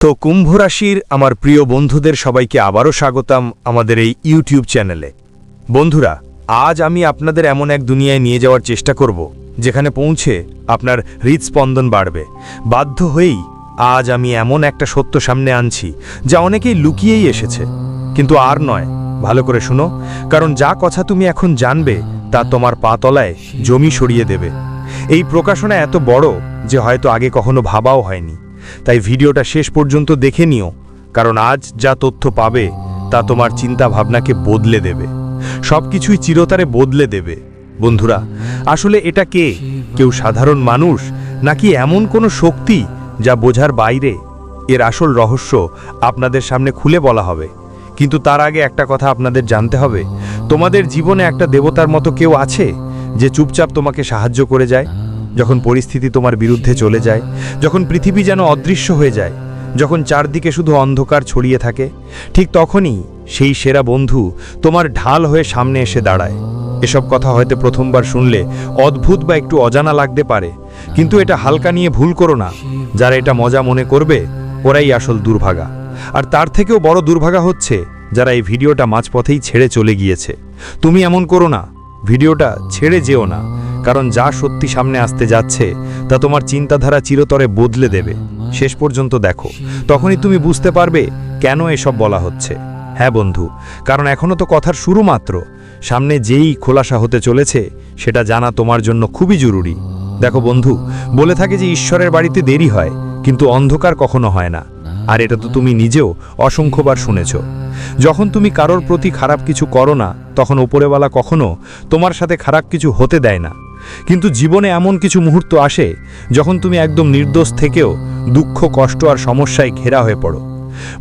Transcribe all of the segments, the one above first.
তো কুম্ভ রাশির আমার প্রিয় বন্ধুদের সবাইকে আবারও স্বাগতম আমাদের এই ইউটিউব চ্যানেলে। বন্ধুরা, আজ আমি আপনাদের এমন এক দুনিয়ায় নিয়ে যাওয়ার চেষ্টা করব, যেখানে পৌঁছে আপনার হৃদস্পন্দন বাড়বে। বাধ্য হয়েই আজ আমি এমন একটা সত্য সামনে আনছি, যা অনেকেই লুকিয়েই এসেছে। কিন্তু আর নয়, ভালো করে শুনো, কারণ যা কথা তুমি এখন জানবে, তা তোমার পাতলায় জমি সরিয়ে দেবে। এই প্রকাশনা এত বড় যে হয়তো আগে কখনো ভাবাও হয়নি। তাই ভিডিওটা শেষ পর্যন্ত দেখে নিও, কারণ আজ যা তথ্য পাবে তা তোমার চিন্তা ভাবনাকে বদলে দেবে। সব কিছুই চিরতরে বদলে দেবে। বন্ধুরা, আসলে এটা কে? কেউ সাধারণ মানুষ, নাকি এমন কোনো শক্তি যা বোঝার বাইরে? এর আসল রহস্য আপনাদের সামনে খুলে বলা হবে। কিন্তু তার আগে একটা কথা আপনাদের জানতে হবে। তোমাদের জীবনে একটা দেবতার মতো কেউ আছে, যে চুপচাপ তোমাকে সাহায্য করে যায়? যখন পরিস্থিতি তোমার বিরুদ্ধে চলে যায়, যখন পৃথিবী যেন অদৃশ্য হয়ে যায়, যখন চারদিকে শুধু অন্ধকার ছড়িয়ে থাকে, ঠিক তখনই সেই সেরা বন্ধু তোমার ঢাল হয়ে সামনে এসে দাঁড়ায়। এসব কথা হয়তো প্রথমবার শুনলে অদ্ভুত বা একটু অজানা লাগতে পারে, কিন্তু এটা হালকা নিয়ে ভুল করো না। যারা এটা মজা মনে করবে, ওরাই আসল দুর্ভাগা। আর তার থেকেও বড় দুর্ভাগা হচ্ছে যারা এই ভিডিওটা মাঝপথেই ছেড়ে চলে গিয়েছে। তুমি এমন করো না, ভিডিওটা ছেড়ে যেও না। কারণ যা সত্যি সামনে আসতে যাচ্ছে, তা তোমার চিন্তাধারা চিরতরে বদলে দেবে। শেষ পর্যন্ত দেখো। তখনই তুমি বুঝতে পারবে কেন এসব বলা হচ্ছে। হ্যাঁ বন্ধু, কারণ এখনও তো কথার শুরু মাত্র। সামনে যেই খোলাসা হতে চলেছে, সেটা জানা তোমার জন্য খুবই জরুরি। দেখো বন্ধু, বলে থাকে যে ঈশ্বরের বাড়িতে দেরি হয়, কিন্তু অন্ধকার কখনো হয় না। আর এটা তো তুমি নিজেও অসংখ্যবার শুনেছ। যখন তুমি কারোর প্রতি খারাপ কিছু করো না, তখন ওপরেওয়ালা কখনো তোমার সাথে খারাপ কিছু হতে দেয় না। কিন্তু জীবনে এমন কিছু মুহূর্ত আসে যখন তুমি একদম নির্দোষ থেকেও দুঃখ, কষ্ট আর সমস্যায় ঘেরা হয়ে পড়ো।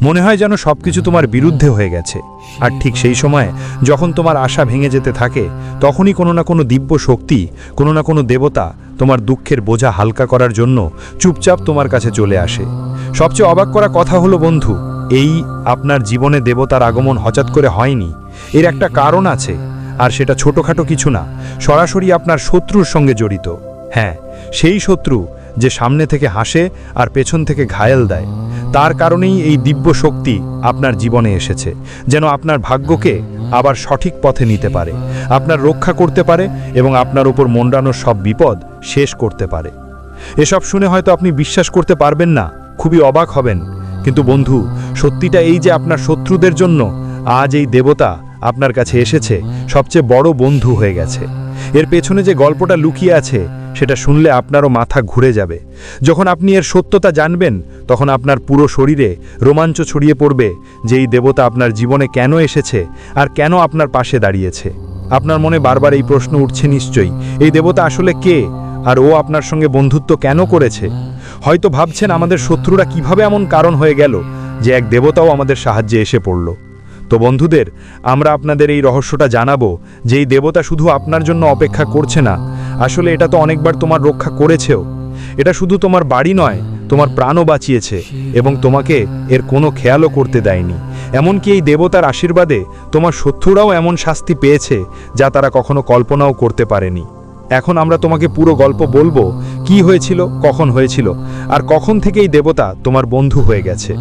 মনে হয় যেন সব কিছু তোমার বিরুদ্ধে হয়ে গেছে। আর ঠিক সেই সময় যখন তোমার আশা ভেঙে যেতে থাকে, তখনই কোনো না কোনো দিব্য শক্তি, কোনো না কোনো দেবতা তোমার দুঃখের বোঝা হালকা করার জন্য চুপচাপ তোমার কাছে চলে আসে। সবচেয়ে অবাক করা কথা হলো, বন্ধু, এই আপনার জীবনে দেবতার আগমন হঠাৎ করে হয়নি। এর একটা কারণ আছে। আর সেটা ছোটোখাটো কিছু না, সরাসরি আপনার শত্রুর সঙ্গে জড়িত। হ্যাঁ সেই শত্রু যে সামনে থেকে হাসে আর পেছন থেকে ঘায়েল দেয়। তার কারণেই এই দিব্য শক্তি আপনার জীবনে এসেছে, যেন আপনার ভাগ্যকে আবার সঠিক পথে নিতে পারে, আপনার রক্ষা করতে পারে এবং আপনার উপর মন্ডানোর সব বিপদ শেষ করতে পারে। এসব শুনে হয়তো আপনি বিশ্বাস করতে পারবেন না, খুবই অবাক হবেন। কিন্তু বন্ধু, সত্যিটা এই যে আপনার শত্রুদের জন্য আজ এই দেবতা আপনার কাছে এসেছে, সবচেয়ে বড় বন্ধু হয়ে গেছে। এর পেছনে যে গল্পটা লুকিয়ে আছে, সেটা শুনলে আপনারও মাথা ঘুরে যাবে। যখন আপনি এর সত্যতা জানবেন, তখন আপনার পুরো শরীরে রোমাঞ্চ ছড়িয়ে পড়বে যে এই দেবতা আপনার জীবনে কেন এসেছে আর কেন আপনার পাশে দাঁড়িয়েছে। আপনার মনে বারবার এই প্রশ্ন উঠছে নিশ্চয়ই, এই দেবতা আসলে কে? আর ও আপনার সঙ্গে বন্ধুত্ব কেন করেছে? হয়তো ভাবছেন আমাদের শত্রুরা কীভাবে এমন কারণ হয়ে গেল যে এক দেবতাও আমাদের সাহায্যে এসে পড়ল। তো বন্ধুদের, আমরা আপনাদের এই রহস্যটা জানাব যে এই দেবতা শুধু আপনার জন্য অপেক্ষা করছে না। আসলে এটা তো অনেকবার তোমার রক্ষা করেছেও। এটা শুধু তোমার বাড়ি নয়, তোমার প্রাণও বাঁচিয়েছে এবং তোমাকে এর কোনো খেয়ালও করতে দেয়নি। এমনকি এই দেবতার আশীর্বাদে তোমার শত্রুরাও এমন শাস্তি পেয়েছে, যা তারা কখনো কল্পনাও করতে পারেনি। এখন আমরা তোমাকে পুরো গল্প বলব, কি হয়েছিল, কখন হয়েছিল, আর কখন থেকে এই দেবতা তোমার বন্ধু হয়ে গেছে।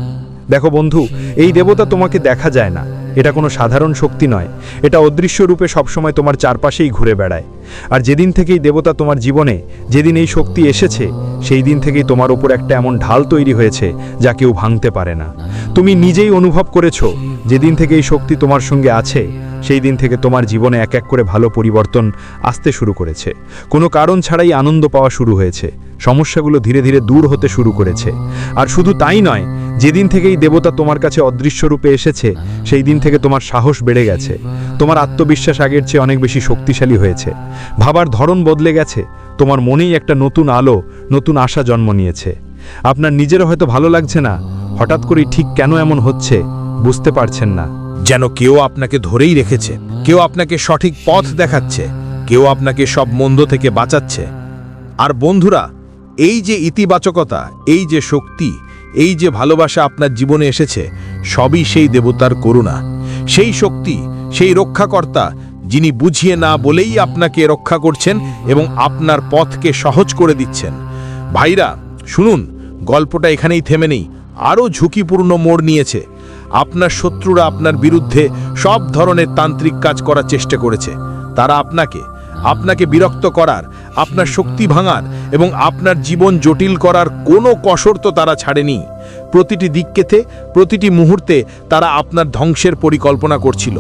দেখো বন্ধু, এই দেবতা তোমাকে দেখা যায় না। এটা কোনো সাধারণ শক্তি নয়। এটা অদৃশ্য রূপে সবসময় তোমার চারপাশেই ঘুরে বেড়ায়। আর যেদিন থেকেই দেবতা তোমার জীবনে যেদিন এই শক্তি এসেছে, সেই দিন থেকেই তোমার ওপর একটা এমন ঢাল তৈরি হয়েছে যা কেউ ভাঙতে পারে না। তুমি নিজেই অনুভব করেছ, যেদিন থেকে এই শক্তি তোমার সঙ্গে আছে, সেই দিন থেকে তোমার জীবনে এক এক করে ভালো পরিবর্তন আসতে শুরু করেছে। কোনো কারণ ছাড়াই আনন্দ পাওয়া শুরু হয়েছে। সমস্যাগুলো ধীরে ধীরে দূর হতে শুরু করেছে। আর শুধু তাই নয় যেদিন থেকেই দেবতা তোমার কাছে অদৃশ্য রূপে এসেছে, সেই দিন থেকে তোমার সাহস বেড়ে গেছে। তোমার আত্মবিশ্বাস আগের চেয়ে অনেক বেশি শক্তিশালী হয়েছে। ভাবার ধরন বদলে গেছে। তোমার মনেই একটা নতুন আলো, নতুন আশা জন্ম নিয়েছে। আপনার নিজেরও হয়তো ভালো লাগছে না। হঠাৎ করেই ঠিক কেন এমন হচ্ছে, বুঝতে পারছেন না। যেন কেউ আপনাকে ধরেই রেখেছে, কেউ আপনাকে সঠিক পথ দেখাচ্ছে, কেউ আপনাকে সব মন্দ থেকে বাঁচাচ্ছে। আর বন্ধুরা, এই যে ইতিবাচকতা, এই যে শক্তি এই যে ভালোবাসা আপনার জীবনে এসেছে, সবই সেই দেবতার করুণা। সেই শক্তি, সেই রক্ষাকর্তা, যিনি বুঝিয়ে না বলেই আপনাকে রক্ষা করছেন এবং আপনার পথকে সহজ করে দিচ্ছেন। ভাইরা, শুনুন, গল্পটা এখানেই থেমে নেই। আরও ঝুঁকিপূর্ণ মোড় নিয়েছে। আপনার শত্রুরা আপনার বিরুদ্ধে সব ধরনের তান্ত্রিক কাজ করার চেষ্টা করেছে। তারা আপনাকে আপনাকে বিরক্ত করার আপনার শক্তি ভাঙার এবং আপনার জীবন জটিল করার কোনো কসর তো তারা ছাড়েনি। প্রতিটি দিককেতে, প্রতিটি মুহূর্তে তারা আপনার ধ্বংসের পরিকল্পনা করছিল।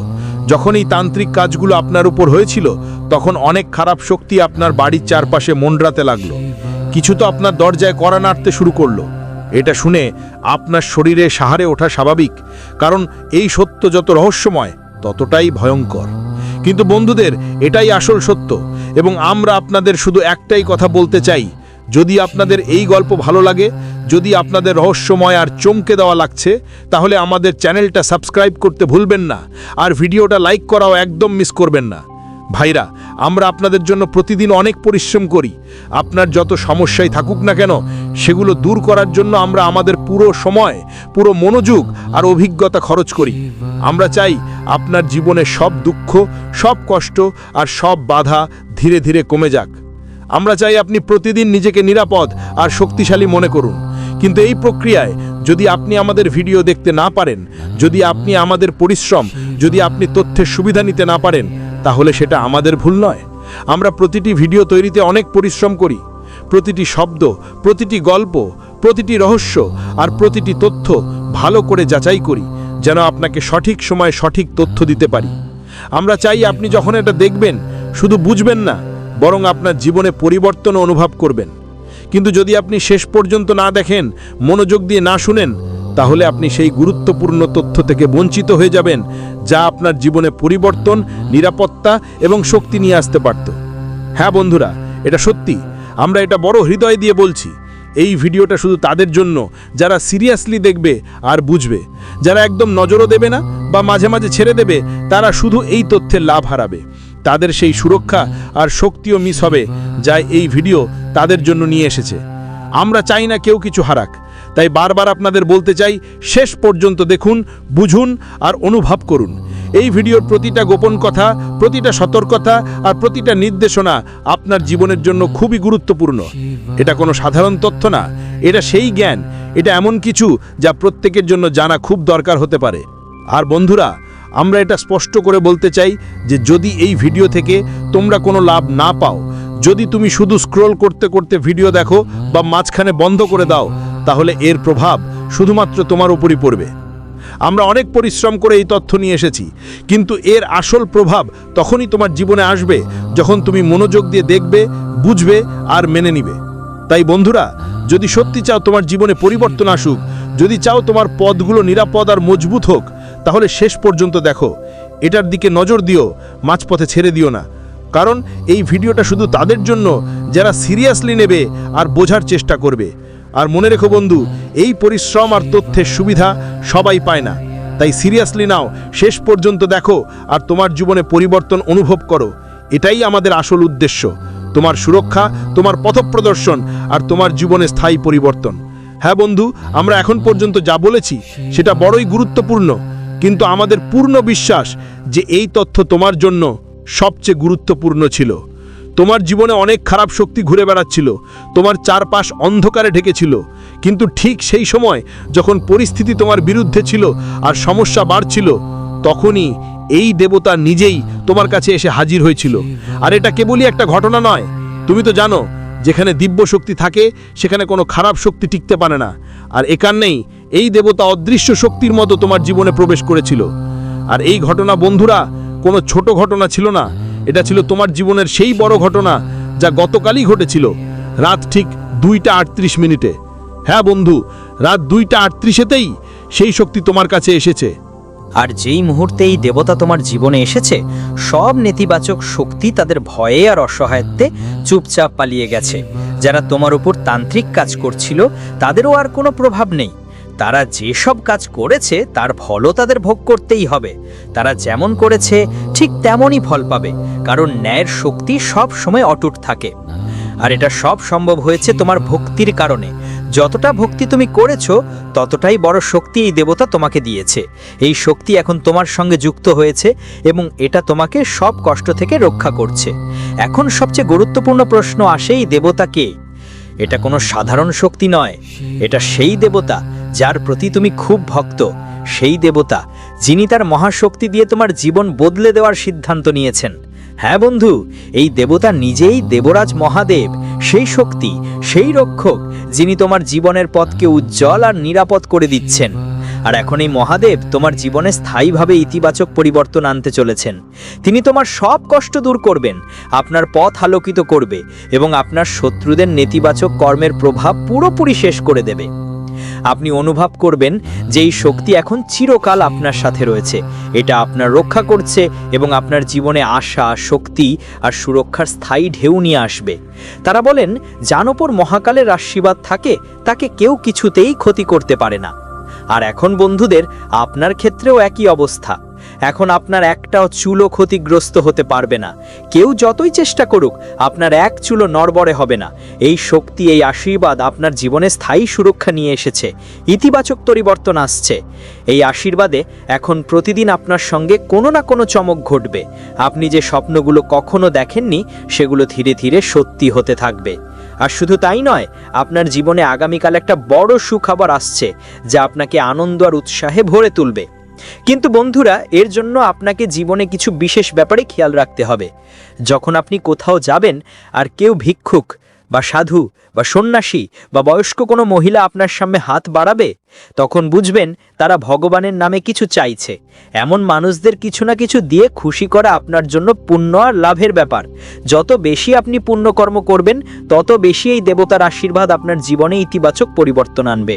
যখন এই তান্ত্রিক কাজগুলো আপনার উপর হয়েছিল, তখন অনেক খারাপ শক্তি আপনার বাড়ির চারপাশে মন্ডরাতে লাগল। কিছু তো আপনার দরজায় করা নাড়তে শুরু করল। এটা শুনে আপনার শরীরে সাহারে ওঠা স্বাভাবিক, কারণ এই সত্য যত রহস্যময়, ততটাই ভয়ঙ্কর। কিন্তু বন্ধুদের, এটাই আসল সত্য। এবং আমরা আপনাদের শুধু একটাই কথা বলতে চাই। যদি আপনাদের এই গল্প ভালো লাগে, যদি আপনাদের রহস্যময় আর চমকে দেওয়া লাগছে, তাহলে আমাদের চ্যানেলটা সাবস্ক্রাইব করতে ভুলবেন না। আর ভিডিওটা লাইক করাও একদম মিস করবেন না। ভাইরা, আমরা আপনাদের জন্য প্রতিদিন অনেক পরিশ্রম করি। আপনার যত সমস্যাই থাকুক না কেন, সেগুলো দূর করার জন্য আমরা আমাদের পুরো সময়, পুরো মনোযোগ আর অভিজ্ঞতা খরচ করি। আমরা চাই আপনার জীবনে সব দুঃখ, সব কষ্ট আর সব বাধা ধীরে ধীরে কমে যাক। আমরা চাই আপনি প্রতিদিন নিজেকে নিরাপদ আর শক্তিশালী মনে করুন। কিন্তু এই প্রক্রিয়ায় যদি আপনি আমাদের ভিডিও দেখতে না পারেন, যদি আপনি আমাদের পরিশ্রম, যদি আপনি তথ্যের সুবিধা নিতে না পারেন তাহলে সেটা আমাদের ভুল নয়। আমরা প্রতিটি ভিডিও তৈরিতে অনেক পরিশ্রম করি। প্রতিটি শব্দ, প্রতিটি গল্প, প্রতিটি রহস্য আর প্রতিটি তথ্য ভালো করে যাচাই করি, যেন আপনাকে সঠিক সময়ে সঠিক তথ্য দিতে পারি। আমরা চাই আপনি যখন এটা দেখবেন, শুধু বুঝবেন না, বরং আপনার জীবনে পরিবর্তন অনুভব করবেন। কিন্তু যদি আপনি শেষ পর্যন্ত না দেখেন, মনোযোগ দিয়ে না শুনেন তাহলে আপনি সেই গুরুত্বপূর্ণ তথ্য থেকে বঞ্চিত হয়ে যাবেন, যা আপনার জীবনে পরিবর্তন, নিরাপত্তা এবং শক্তি নিয়ে আসতে পারত। হ্যাঁ বন্ধুরা, এটা সত্যি। আমরা এটা বড় হৃদয় দিয়ে বলছি। এই ভিডিওটা শুধু তাদের জন্য। যারা সিরিয়াসলি দেখবে আর বুঝবে। যারা একদম নজরও দেবে না বা মাঝে মাঝে ছেড়ে দেবে, তারা শুধু এই তথ্যের লাভ হারাবে। তাদের সেই সুরক্ষা আর শক্তিও মিস হবে, যা এই ভিডিও তাদের জন্য নিয়ে এসেছে। আমরা চাই না কেউ কিছু হারাক। তাই বারবার আপনাদের বলতে চাই, শেষ পর্যন্ত দেখুন, বুঝুন আর অনুভব করুন। এই ভিডিওর প্রতিটা গোপন কথা, প্রতিটা সতর্কতা আর প্রতিটা নির্দেশনা আপনার জীবনের জন্য খুবই গুরুত্বপূর্ণ। এটা কোনো সাধারণ তথ্য না, এটা সেই জ্ঞান, এটা এমন কিছু যা প্রত্যেকের জন্য জানা খুব দরকার হতে পারে। আর বন্ধুরা আমরা এটা স্পষ্ট করে বলতে চাই যে যদি এই ভিডিও থেকে তোমরা কোনো লাভ না পাও, যদি তুমি শুধু স্ক্রোল করতে করতে ভিডিও দেখো বা মাঝখানে বন্ধ করে দাও, তাহলে এর প্রভাব শুধুমাত্র তোমার উপরই পড়বে। আমরা অনেক পরিশ্রম করে এই তথ্য নিয়ে এসেছি, কিন্তু এর আসল প্রভাব তখনই তোমার জীবনে আসবে যখন তুমি মনোযোগ দিয়ে দেখবে, বুঝবে আর মেনে নিবে। তাই বন্ধুরা, যদি সত্যি চাও তোমার জীবনে পরিবর্তন আসুক, যদি চাও তোমার পদগুলো নিরাপদ আর মজবুত হোক তাহলে শেষ পর্যন্ত দেখো। এটার দিকে নজর দিও, মাঝপথে ছেড়ে দিও না। কারণ এই ভিডিওটা শুধু তাদের জন্য, যারা সিরিয়াসলি নেবে আর বোঝার চেষ্টা করবে। আর মনে রেখো বন্ধু, এই পরিশ্রম আর তথ্যের সুবিধা সবাই পায় না। তাই সিরিয়াসলি নাও, শেষ পর্যন্ত দেখো আর তোমার জীবনে পরিবর্তন অনুভব করো। এটাই আমাদের আসল উদ্দেশ্য। তোমার সুরক্ষা, তোমার পথপ্রদর্শন আর তোমার জীবনে স্থায়ী পরিবর্তন। হ্যাঁ বন্ধু, আমরা এখন পর্যন্ত যা বলেছি, সেটা বড়ই গুরুত্বপূর্ণ। কিন্তু আমাদের পূর্ণ বিশ্বাস যে এই তথ্য তোমার জন্য সবচেয়ে গুরুত্বপূর্ণ ছিল। তোমার জীবনে অনেক খারাপ শক্তি ঘুরে বেড়াচ্ছিল, তোমার চারপাশ অন্ধকারে ঢেকেছিল। কিন্তু ঠিক সেই সময় যখন পরিস্থিতি তোমার বিরুদ্ধে ছিল আর সমস্যা বাড়ছিল, তখনই এই দেবতা নিজেই তোমার কাছে এসে হাজির হয়েছিল। আর এটা কেবলই একটা ঘটনা নয়। তুমি তো জানো, যেখানে দিব্য শক্তি থাকে, সেখানে কোনো খারাপ শক্তি টিকতে পারে না। আর একান্নেই এই দেবতা অদৃশ্য শক্তির মতো তোমার জীবনে প্রবেশ করেছিল। আর এই ঘটনা, বন্ধুরা, কোনো ছোট ঘটনা ছিল না। এটা ছিল তোমার জীবনের সেই বড় ঘটনা যা গতকালই ঘটেছিল। রাত ঠিক দুইটা আটত্রিশ মিনিটে। হ্যাঁ বন্ধু, রাত দুইটা আটত্রিশেতেই সেই শক্তি তোমার কাছে এসেছে। আর যেই মুহূর্তে এই দেবতা তোমার জীবনে এসেছে, সব নেতিবাচক শক্তি তাদের ভয়ে আর অসহায়ত্বে চুপচাপ পালিয়ে গেছে। যারা তোমার উপর তান্ত্রিক কাজ করছিল, তাদেরও আর কোনো প্রভাব নেই। তারা যেসব কাজ করেছে, তার ফলও তাদের ভোগ করতেই হবে। তারা যেমন করেছে, ঠিক তেমনই ফল পাবে, কারণ ন্যায়ের শক্তি সব সময় অটুট থাকে। আর এটা সব সম্ভব হয়েছে তোমার ভক্তির কারণে। যতটা ভক্তি তুমি করেছ, ততটাই বড় শক্তি এই দেবতা তোমাকে দিয়েছে। এই শক্তি এখন তোমার সঙ্গে যুক্ত হয়েছে এবং এটা তোমাকে সব কষ্ট থেকে রক্ষা করছে। এখন সবচেয়ে গুরুত্বপূর্ণ প্রশ্ন আসে এই দেবতা কে? এটা কোনো সাধারণ শক্তি নয়। এটা সেই দেবতা যার প্রতি তুমি খুব ভক্ত, সেই দেবতা, যিনি তার মহাশক্তি দিয়ে তোমার জীবন বদলে দেওয়ার সিদ্ধান্ত নিয়েছেন। হ্যাঁ বন্ধু, এই দেবতা নিজেই দেবরাজ মহাদেব, সেই শক্তি, সেই রক্ষক, যিনি তোমার জীবনের পথকে উজ্জ্বল আর নিরাপদ করে দিচ্ছেন। আর এখন এই মহাদেব তোমার জীবনে স্থায়ীভাবে ইতিবাচক পরিবর্তন আনতে চলেছেন। তিনি তোমার সব কষ্ট দূর করবেন, আপনার পথ আলোকিত করবে এবং আপনার শত্রুদের নেতিবাচক কর্মের প্রভাব পুরোপুরি শেষ করে দেবে। আপনি অনুভব করবেন যে এই শক্তি এখন চিরকাল আপনার সাথে রয়েছে। এটা আপনার রক্ষা করছে এবং আপনার জীবনে আশা, শক্তি আর সুরক্ষার স্থায়ী ঢেউ নিয়ে আসবে। তারা বলেন, জানোপর মহাকালের আশীর্বাদ থাকে, তাকে কেউ কিছুতেই ক্ষতি করতে পারে না। আর এখন বন্ধুদের, আপনার ক্ষেত্রেও একই অবস্থা। এখন আপনার একটাও চুলো ক্ষতিগ্রস্ত হতে পারবে না। কেউ যতই চেষ্টা করুক, আপনার এক চুলো নড়বড়ে হবে না। এই শক্তি, এই আশীর্বাদ আপনার জীবনে স্থায়ী সুরক্ষা নিয়ে এসেছে। ইতিবাচক পরিবর্তন আসছে। এই আশীর্বাদে এখন প্রতিদিন আপনার সঙ্গে কোনো না কোনো চমক ঘটবে। আপনি যে স্বপ্নগুলো কখনো দেখেননি, সেগুলো ধীরে ধীরে সত্যি হতে থাকবে। আর শুধু তাই নয়, আপনার জীবনে আগামীকাল একটা বড় সুখবর আসছে, যা আপনাকে আনন্দ আর উৎসাহে ভরে তুলবে। কিন্তু বন্ধুরা, এর জন্য আপনাকে জীবনে কিছু বিশেষ ব্যাপারে খেয়াল রাখতে হবে। যখন আপনি কোথাও যাবেন, আর কেউ ভিক্ষুক বা সাধু বা সন্ন্যাসী বা বয়স্ক কোনো মহিলা আপনার সামনে হাত বাড়াবে, তখন বুঝবেন তারা ভগবানের নামে কিছু চাইছে। এমন মানুষদের কিছু না কিছু দিয়ে খুশি করা আপনার জন্য পুণ্য আর লাভের ব্যাপার। যত বেশি আপনি পুণ্যকর্ম করবেন, তত বেশি এই দেবতার আশীর্বাদ আপনার জীবনে ইতিবাচক পরিবর্তন আনবে।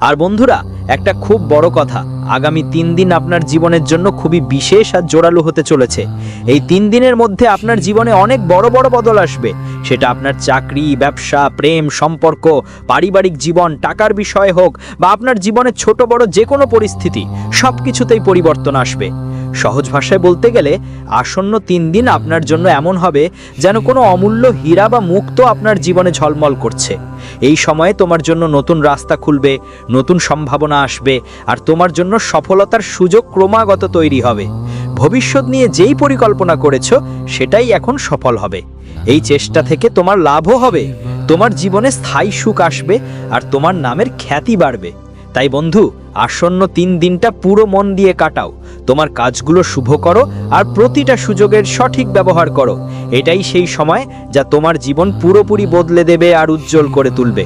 আর বন্ধুরা, একটা খুব বড় কথা, আগামী তিন দিন আপনার জীবনের জন্য খুবই বিশেষ আর জোরালো হতে চলেছে। এই তিন দিনের মধ্যে আপনার জীবনে অনেক বড় বড় বদল আসবে। সেটা আপনার চাকরি, ব্যবসা, প্রেম, সম্পর্ক, পারিবারিক জীবন, টাকার বিষয়ে হোক বা আপনার জীবনের ছোট বড় যে কোনো পরিস্থিতি সব কিছুতেই পরিবর্তন আসবে। সহজ ভাষায় বলতে গেলে, আসন্ন তিন দিন আপনার জন্য এমন হবে যেন কোনো অমূল্য হীরা বা মুক্ত আপনার জীবনে ঝলমল করছে। এই সময়ে তোমার জন্য নতুন রাস্তা খুলবে, নতুন সম্ভাবনা আসবে, আর তোমার জন্য সফলতার সুযোগ ক্রমাগত তৈরি হবে। ভবিষ্যৎ নিয়ে যেই পরিকল্পনা করেছ, সেটাই এখন সফল হবে। এই চেষ্টা থেকে তোমার লাভও হবে, তোমার জীবনে স্থায়ী সুখ আসবে, আর তোমার নামের খ্যাতি বাড়বে। তাই বন্ধু, আসন্ন তিন দিনটা পুরো মন দিয়ে কাটাও। তোমার কাজগুলো শুভ করো আর প্রতিটা সুযোগের সঠিক ব্যবহার করো। এটাই সেই সময় যা তোমার জীবন পুরোপুরি বদলে দেবে আর উজ্জ্বল করে তুলবে।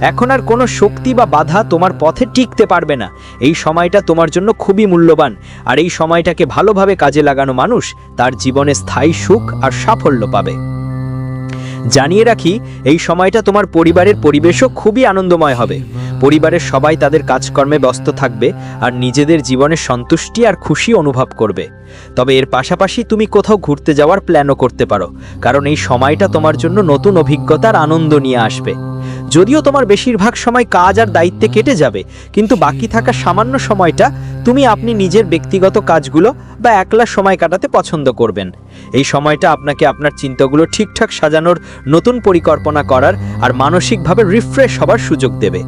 এখন আর কোনো শক্তি বা বাধা তোমার পথে টিকতে পারবে না। এই সময়টা তোমার জন্য খুবই মূল্যবান। আর এই সময়টাকে ভালোভাবে কাজে লাগানো মানুষ তার জীবনে স্থায়ী সুখ আর সাফল্য পাবে। জানিয়ে রাখি, এই সময়টা তোমার পরিবারের পরিবেশও খুবই আনন্দময় হবে। পরিবারের সবাই তাদের কাজকর্মে ব্যস্ত থাকবে আর নিজেদের জীবনের সন্তুষ্টি আর খুশি অনুভব করবে। তবে এর পাশাপাশি তুমি কোথাও ঘুরতে যাওয়ার প্ল্যানও করতে পারো, কারণ এই সময়টা তোমার জন্য নতুন অভিজ্ঞতার আনন্দ নিয়ে আসবে। যদিও তোমার বেশিরভাগ সময় কাজ আর দায়িত্বে কেটে যাবে, কিন্তু বাকি থাকা সামান্য সময়টা তুমি আপনি নিজের ব্যক্তিগত কাজগুলো বা একলা সময় কাটাতে পছন্দ করবেন। এই সময়টা আপনাকে আপনার চিন্তাগুলো ঠিকঠাক সাজানোর নতুন পরিকল্পনা করার আর মানসিকভাবে রিফ্রেশ হবার সুযোগ দেবে।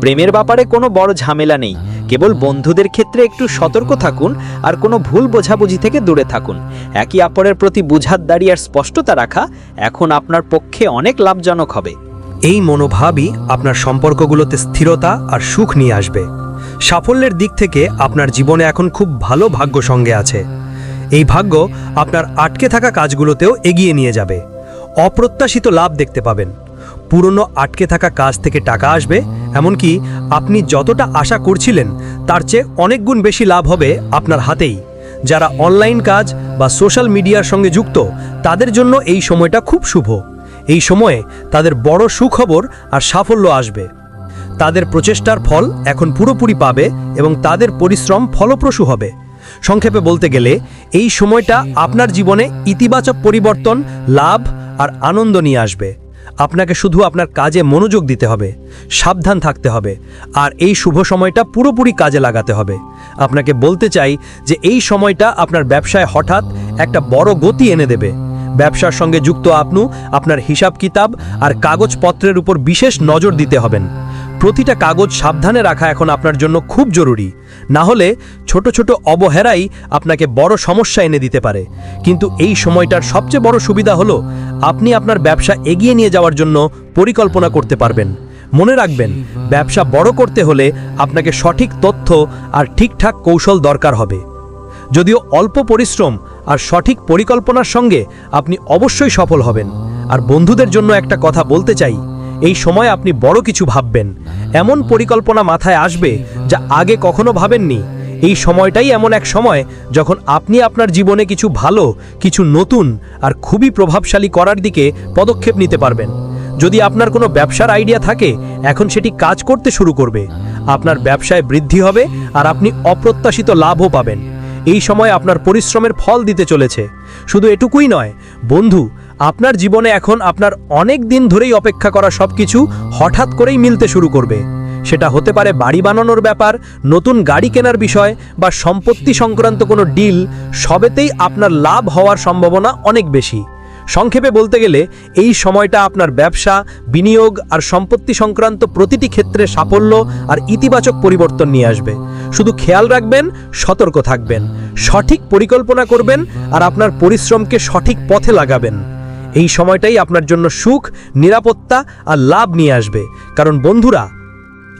প্রেমের ব্যাপারে কোনো বড় ঝামেলা নেই, কেবল বন্ধুদের ক্ষেত্রে একটু সতর্ক থাকুন আর কোনো ভুল বোঝাবুঝি থেকে দূরে থাকুন। একে অপরের প্রতি বুঝাতদারি আর স্পষ্টতা রাখা এখন আপনার পক্ষে অনেক লাভজনক হবে। এই মনোভাবই আপনার সম্পর্কগুলোতে স্থিরতা আর সুখ নিয়ে আসবে। সাফল্যের দিক থেকে আপনার জীবনে এখন খুব ভালো ভাগ্য সঙ্গে আছে। এই ভাগ্য আপনার আটকে থাকা কাজগুলোতেও এগিয়ে নিয়ে যাবে। অপ্রত্যাশিত লাভ দেখতে পাবেন। পুরনো আটকে থাকা কাজ থেকে টাকা আসবে, এমনকি আপনি যতটা আশা করছিলেন, তার চেয়ে অনেক গুণ বেশি লাভ হবে আপনার হাতেই। যারা অনলাইন কাজ বা সোশ্যাল মিডিয়ার সঙ্গে যুক্ত, তাদের জন্য এই সময়টা খুব শুভ। এই সময়ে তাদের বড় সুখবর আর সাফল্য আসবে। তাদের প্রচেষ্টার ফল এখন পুরোপুরি পাবে এবং তাদের পরিশ্রম ফলপ্রসূ হবে। সংক্ষেপে বলতে গেলে, এই সময়টা আপনার জীবনে ইতিবাচক পরিবর্তন, লাভ আর আনন্দ নিয়ে আসবে। আপনাকে শুধু আপনার কাজে মনোযোগ দিতে হবে, সাবধান থাকতে হবে আর এই শুভ সময়টা পুরোপুরি কাজে লাগাতে হবে। আপনাকে বলতে চাই যে এই সময়টা আপনার ব্যবসায় হঠাৎ একটা বড় গতি এনে দেবে। ব্যবসার সঙ্গে যুক্ত আপনু, আপনার হিসাব কিতাব আর কাগজপত্রের উপর বিশেষ নজর দিতে হবেন। প্রতিটা কাগজ সাবধানে রাখা এখন আপনার জন্য খুব জরুরি। না হলে ছোট ছোট অবহেরাই আপনাকে বড় সমস্যা এনে দিতে পারে। কিন্তু এই সময়টার সবচেয়ে বড় সুবিধা হলো, আপনি আপনার ব্যবসা এগিয়ে নিয়ে যাওয়ার জন্য পরিকল্পনা করতে পারবেন। মনে রাখবেন, ব্যবসা বড় করতে হলে আপনাকে সঠিক তথ্য আর ঠিকঠাক কৌশল দরকার হবে। যদিও অল্প পরিশ্রম আর সঠিক পরিকল্পনার সঙ্গে আপনি অবশ্যই সফল হবেন। আর বন্ধুদের জন্য একটা কথা বলতে চাই, এই সময় আপনি বড় কিছু ভাববেন। এমন পরিকল্পনা মাথায় আসবে যা আগে কখনো ভাবেননি। এই সময়টাই এমন এক সময় যখন আপনি আপনার জীবনে কিছু ভালো, কিছু নতুন আর খুবই প্রভাবশালী করার দিকে পদক্ষেপ নিতে পারবেন। যদি আপনার কোনো ব্যবসার আইডিয়া থাকে, এখন সেটি কাজ করতে শুরু করবে। আপনার ব্যবসায় বৃদ্ধি হবে আর আপনি অপ্রত্যাশিত লাভও পাবেন। এই সময় আপনার পরিশ্রমের ফল দিতে চলেছে। শুধু এটুকুই নয়, বন্ধু, আপনার জীবনে এখন আপনার অনেক দিন ধরেই অপেক্ষা করা সব কিছু হঠাৎ করেই মিলতে শুরু করবে। সেটা হতে পারে বাড়ি বানানোর ব্যাপার, নতুন গাড়ি কেনার বিষয় বা সম্পত্তি সংক্রান্ত কোনো ডিল, সবেতেই আপনার লাভ হওয়ার সম্ভাবনা অনেক বেশি। সংক্ষেপে বলতে গেলে, এই সময়টা আপনার ব্যবসা, বিনিয়োগ আর সম্পত্তি সংক্রান্ত প্রতিটি ক্ষেত্রে সাফল্য আর ইতিবাচক পরিবর্তন নিয়ে আসবে। শুধু খেয়াল রাখবেন, সতর্ক থাকবেন, সঠিক পরিকল্পনা করবেন আর আপনার পরিশ্রমকে সঠিক পথে লাগাবেন। এই সময়টাই আপনার জন্য সুখ, নিরাপত্তা আর লাভ নিয়ে আসবে। কারণ বন্ধুরা,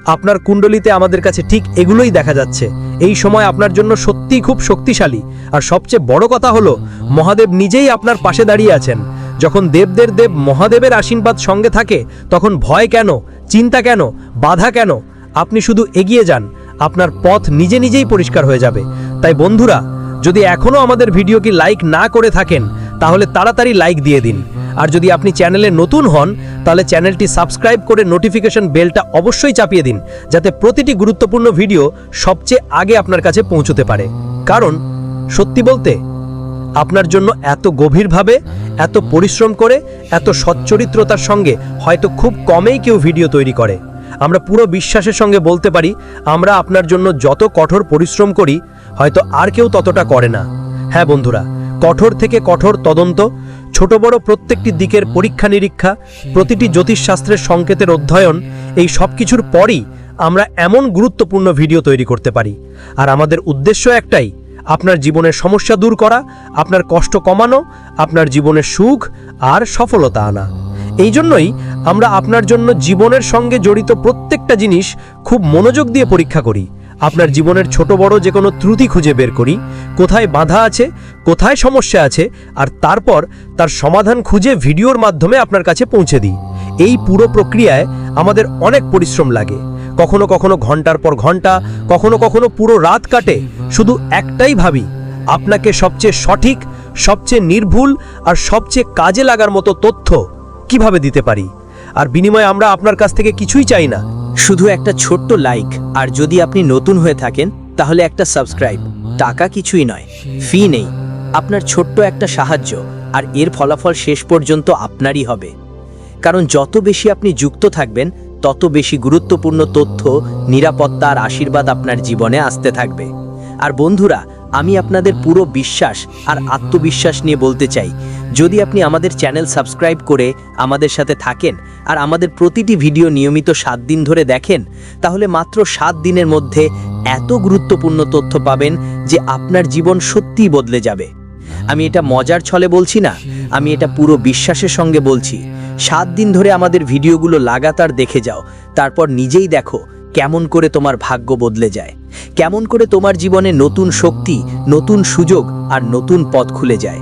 আপনার কুণ্ডলিতে আমাদের কাছে ঠিক এগুলোই দেখা যাচ্ছে। এই সময় আপনার জন্য সত্যিই খুব শক্তিশালী। আর সবচেয়ে বড় কথা হলো, মহাদেব নিজেই আপনার পাশে দাঁড়িয়ে আছেন। যখন দেবদের দেব মহাদেবের আশীর্বাদ সঙ্গে থাকে, তখন ভয় কেন, চিন্তা কেন, বাধা কেন? আপনি শুধু এগিয়ে যান, আপনার পথ নিজে নিজেই পরিষ্কার হয়ে যাবে। তাই বন্ধুরা, যদি এখনও আমাদের ভিডিওকে লাইক না করে থাকেন, তাহলে তাড়াতাড়ি লাইক দিয়ে দিন। আর যদি আপনি চ্যানেলে নতুন হন, তাহলে চ্যানেলটি সাবস্ক্রাইব করে নোটিফিকেশন বেলটা অবশ্যই চাপিয়ে দিন, যাতে প্রতিটি গুরুত্বপূর্ণ ভিডিও সবচেয়ে আগে আপনার কাছে পৌঁছতে পারে। কারণ, সত্যি বলতে, আপনার জন্য এত গভীরভাবে, এত পরিশ্রম করে, এত সচ্চরিত্রতার সঙ্গে হয়তো খুব কমেই কেউ ভিডিও তৈরি করে। আমরা পুরো বিশ্বাসের সঙ্গে বলতে পারি, আমরা আপনার জন্য যত কঠোর পরিশ্রম করি, হয়তো আর কেউ ততটা করে না। হ্যাঁ বন্ধুরা, কঠোর থেকে কঠোর তদন্ত ছোট বড় প্রত্যেকটি দিকের পরীক্ষা নিরীক্ষা, প্রতিটি জ্যোতিষশাস্ত্রের সংকেতের অধ্যয়ন, এই সব কিছুর পরই আমরা এমন গুরুত্বপূর্ণ ভিডিও তৈরি করতে পারি। আর আমাদের উদ্দেশ্য একটাই, আপনার জীবনের সমস্যা দূর করা, আপনার কষ্ট কমানো, আপনার জীবনের সুখ আর সফলতা আনা। এই জন্যই আমরা আপনার জন্য জীবনের সঙ্গে জড়িত প্রত্যেকটা জিনিস খুব মনোযোগ দিয়ে পরীক্ষা করি। আপনার জীবনের ছোট বড় যে কোনো ত্রুটি খুঁজে বের করি। কোথায় বাধা আছে কোথায় সমস্যা আছে আর তারপর তার সমাধান খুঁজে ভিডিওর মাধ্যমে আপনার কাছে পৌঁছে দিই। এই পুরো প্রক্রিয়ায় আমাদের অনেক পরিশ্রম লাগে। কখনো কখনো ঘণ্টার পর ঘণ্টা, কখনো কখনো পুরো রাত কাটে। শুধু একটাই ভাবি, আপনাকে সবচেয়ে সঠিক, সবচেয়ে নির্ভুল আর সবচেয়ে কাজে লাগার মতো তথ্য কীভাবে দিতে পারি? আর বিনিময়ে আমরা আপনার কাছ থেকে কিছুই চাই না। শুধু একটা ছোট্ট লাইক, আর যদি আপনি নতুন হয়ে থাকেন, তাহলে একটা সাবস্ক্রাইব। টাকা কিছুই নয়, ফি নেই। আপনার ছোট্ট একটা সাহায্য, আর এর ফলাফল শেষ পর্যন্ত আপনারই হবে। কারণ যত বেশি আপনি যুক্ত থাকবেন, তত বেশি গুরুত্বপূর্ণ তথ্য, নিরাপত্তা আর আশীর্বাদ আপনার জীবনে আসতে থাকবে। আর বন্ধুরা আমি আপনাদের পুরো বিশ্বাস আর আত্মবিশ্বাস নিয়ে বলতে চাই। যদি আপনি আমাদের চ্যানেল সাবস্ক্রাইব করে আমাদের সাথে থাকেন আর আমাদের প্রতিটি ভিডিও নিয়মিত সাত দিন ধরে দেখেন, তাহলে মাত্র সাত দিনের মধ্যে এত গুরুত্বপূর্ণ তথ্য পাবেন যে আপনার জীবন সত্যিই বদলে যাবে। আমি এটা মজার ছলে বলছি না, আমি এটা পুরো বিশ্বাসের সঙ্গে বলছি। সাত দিন ধরে আমাদের ভিডিওগুলো লাগাতার দেখে যাও, তারপর নিজেই দেখো কেমন করে তোমার ভাগ্য বদলে যায়। কেমন করে তোমার জীবনে নতুন শক্তি, নতুন সুযোগ আর নতুন পথ খুলে যায়।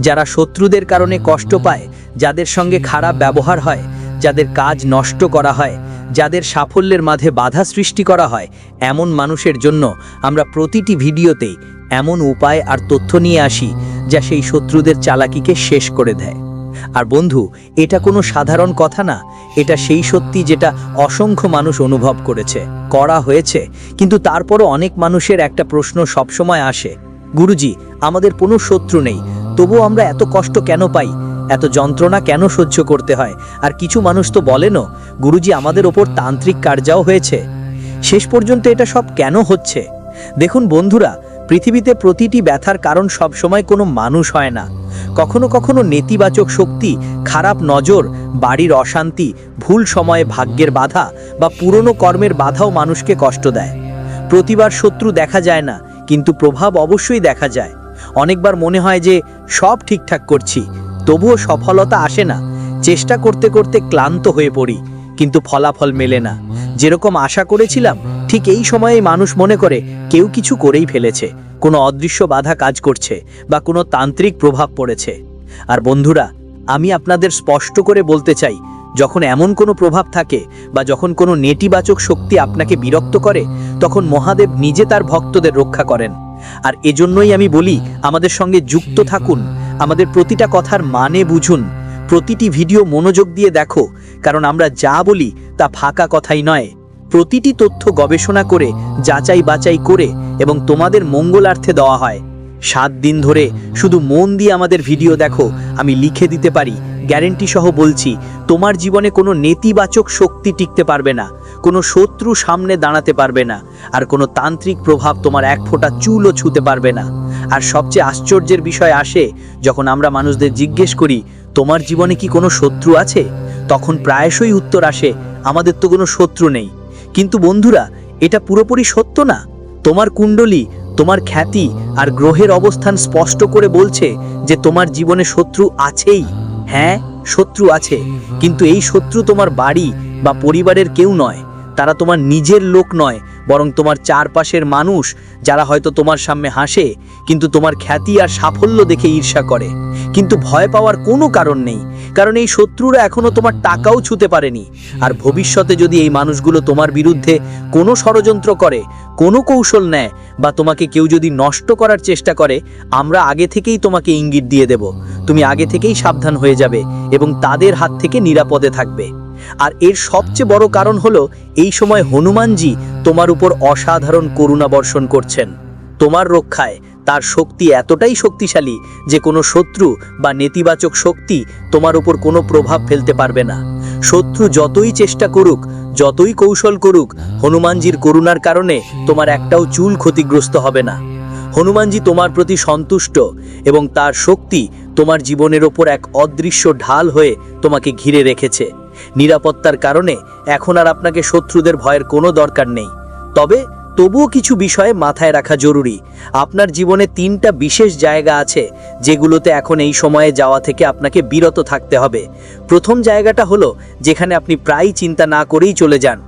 যারা শত্রুদের কারণে কষ্ট পায়, যাদের সঙ্গে খারাপ ব্যবহার হয়, যাদের কাজ নষ্ট করা হয়, যাদের সাফল্যের মাঝে বাধা সৃষ্টি করা হয়, এমন মানুষের জন্য আমরা প্রতিটি ভিডিওতেই এমন উপায় আর তথ্য নিয়ে আসি, যা সেই শত্রুদের চালাকিকে শেষ করে দেয়। আর বন্ধু, এটা কোনো সাধারণ কথা না। এটা সেই সত্যি যেটা অসংখ্য মানুষ অনুভব করেছে। করা হয়েছে, কিন্তু তারপরও অনেক মানুষের একটা প্রশ্ন সবসময় আসে। গুরুজি, আমাদের কোনো শত্রু নেই, তবুও আমরা এত কষ্ট কেন পাই? এত যন্ত্রণা কেন সহ্য করতে হয়? আর কিছু মানুষ তো বলেনও, গুরুজি, আমাদের ওপর তান্ত্রিক কার্যাও হয়েছে। শেষ পর্যন্ত এটা সব কেন হচ্ছে? দেখুন বন্ধুরা পৃথিবীতে প্রতিটি ব্যথার কারণ সবসময় কোনো মানুষ হয় না। কখনো কখনো নেতিবাচক শক্তি, খারাপ নজর, বাড়ির অশান্তি, ভুল সময়ে ভাগ্যের বাধা বা পুরনো কর্মের বাধাও মানুষকে কষ্ট দেয়। প্রতিবার শত্রু দেখা যায় না, কিন্তু প্রভাব অবশ্যই দেখা যায়। অনেকবার মনে হয় যে, সব ঠিকঠাক করছি, তবুও সফলতা আসে না। চেষ্টা করতে করতে ক্লান্ত হয়ে পড়ি, কিন্তু ফলাফল মেলে না। যেরকম আশা করেছিলাম ঠিক এই সময়ে মানুষ মনে করে, কেউ কিছু করেই ফেলেছে, কোনো অদৃশ্য বাধা কাজ করছে বা কোনো তান্ত্রিক প্রভাব পড়েছে। আর বন্ধুরা, আমি আপনাদের স্পষ্ট করে বলতে চাই, যখন এমন কোনো প্রভাব থাকে বা যখন কোনো নেতিবাচক শক্তি আপনাকে বিরক্ত করে, তখন মহাদেব নিজে তার ভক্তদের রক্ষা করেন। আর এজন্যই আমি বলি, আমাদের সঙ্গে যুক্ত থাকুন, আমাদের প্রতিটা কথার মানে বুঝুন, প্রতিটি ভিডিও মনোযোগ দিয়ে দেখো, কারণ আমরা যা বলি তা ফাঁকা কথাই নয়। প্রতিটি তথ্য গবেষণা করে, যাচাই বাচাই করে এবং তোমাদের মঙ্গলার্থে দেওয়া হয়। সাত দিন ধরে শুধু মন দিয়ে আমাদের ভিডিও দেখো, আমি লিখে দিতে পারি গ্যারেন্টি সহ বলছি, তোমার জীবনে কোনো নেতিবাচক শক্তি টিকতে পারবে না, কোনো শত্রু সামনে দাঁড়াতে পারবে না, আর কোনো তান্ত্রিক প্রভাব তোমার এক ফোঁটা চুলও ছুতে পারবে না। আর সবচেয়ে আশ্চর্যের বিষয় আসে, যখন আমরা মানুষদের জিজ্ঞেস করি, তোমার জীবনে কি কোনো শত্রু আছে? তখন প্রায়শই উত্তর আসে, আমাদের তো কোনো শত্রু নেই। কিন্তু বন্ধুরা, এটা পুরোপুরি সত্য না। তোমার কুণ্ডলী, তোমার খ্যাতি আর গ্রহের অবস্থান স্পষ্ট করে বলছে যে তোমার জীবনে শত্রু আছেই। হ্যাঁ শত্রু আছে, কিন্তু এই শত্রু তোমার বাড়ি বা পরিবারের কেউ নয়। তারা তোমার নিজের লোক নয়, বরং তোমার চারপাশের মানুষ, যারা হয়তো তোমার সামনে হাসে, কিন্তু তোমার খ্যাতি আর সাফল্য দেখে ঈর্ষা করে। কিন্তু ভয় পাওয়ার কোনো কারণ নেই, কারণ এই শত্রুরা এখনও তোমার টাকাও ছুতে পারেনি। আর ভবিষ্যতে যদি এই মানুষগুলো তোমার বিরুদ্ধে কোনো ষড়যন্ত্র করে, কোনো কৌশল নেয়, বা তোমাকে কেউ যদি নষ্ট করার চেষ্টা করে, আমরা আগে থেকেই তোমাকে ইঙ্গিত দিয়ে দেব। তুমি আগে থেকেই সাবধান হয়ে যাবে এবং তাদের হাত থেকে নিরাপদে থাকবে। আর এর সবচেয়ে বড় কারণ হলো, এই সময় হনুমানজি তোমার উপর অসাধারণ করুণা বর্ষণ করছেন। তোমার রক্ষায় তার শক্তি এতটাই শক্তিশালী যে কোনো শত্রু বা নেতিবাচক শক্তি তোমার উপর কোনো প্রভাব ফেলতে পারবে না। শত্রু যতই চেষ্টা করুক, যতই কৌশল করুক, হনুমানজির করুণার কারণে তোমার একটাও চুল ক্ষতিগ্রস্ত হবে না। হনুমানজি তোমার প্রতি সন্তুষ্ট এবং তার শক্তি তোমার জীবনের ওপর এক অদৃশ্য ঢাল হয়ে তোমাকে ঘিরে রেখেছে। নিরাপত্তার কারণে এখন আর আপনাকে শত্রুদের ভয়ের কোনো দরকার নেই। তবে তবুও কিছু বিষয়ে মাথায় রাখা জরুরি। আপনার জীবনে তিনটা বিশেষ জায়গা আছে, যেগুলোতে এখন এই সময়ে যাওয়া থেকে আপনাকে বিরত থাকতে হবে। প্রথম জায়গাটা হলো, যেখানে আপনি প্রায়ই চিন্তা না করেই চলে যান।